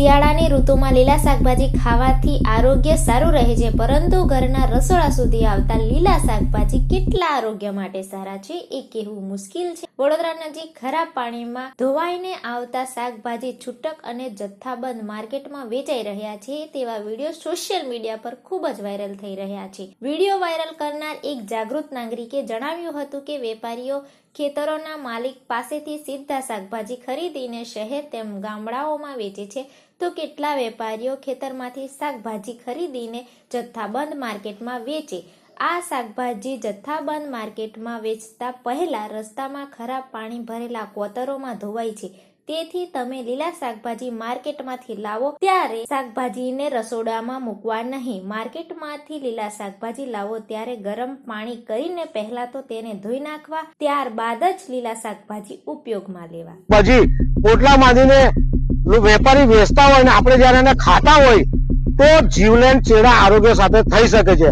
શિયાળાની ઋતુમાં લીલા શાકભાજી ખાવાથી આરોગ્ય સારું રહે છે, પરંતુ ઘરના રસોડા સુધી આવતા લીલા શાકભાજી કેટલા આરોગ્ય માટે સારા છે એ કહેવું મુશ્કેલ છે. વડોદરા નજીક ખરાબ પાણીમાં ધોવાઈને આવતા શાકભાજી છૂટક અને જથ્થાબંધ માર્કેટમાં વેચાઈ રહ્યા છે તેવા વીડિયો સોશિયલ મીડિયા પર ખૂબ જ વાયરલ થઈ રહ્યા છે. વીડિયો વાયરલ કરનાર એક જાગૃત નાગરિકે જણાવ્યું હતું કે વેપારીઓ ખેતરોના માલિક પાસેથી સીધા શાકભાજી ખરીદીને શહેર તેમ ગામડાઓમાં વેચે છે. તો કેટલા વેપારીઓ ખેતરમાંથી શાકભાજી ખરીદીને જથ્થાબંધ માર્કેટમાં વેચે? આ શાકભાજી જથ્થાબંધ માર્કેટમાં વેચતા પહેલા રસ્તામાં ખરાબ પાણી ભરેલા કોતરોમાં ધોવાય છે. તેથી તમે લીલા શાકભાજી માર્કેટમાંથી લાવો ત્યારે શાકભાજીને રસોડામાં મૂકવા નહીં. માર્કેટમાંથી લીલા શાકભાજી લાવો ત્યારે ગરમ પાણી કરીને પહેલા તો તેને ધોઈ નાખવા, ત્યારબાદ જ લીલા શાકભાજી ઉપયોગમાં લેવા. ભાજી પોટલા બાંધીને વેપારી વેચતા હોય ને આપણે જયારે એને ખાતા હોય, તો જીવલેણ ચેડા આરોગ્ય સાથે થઈ શકે છે.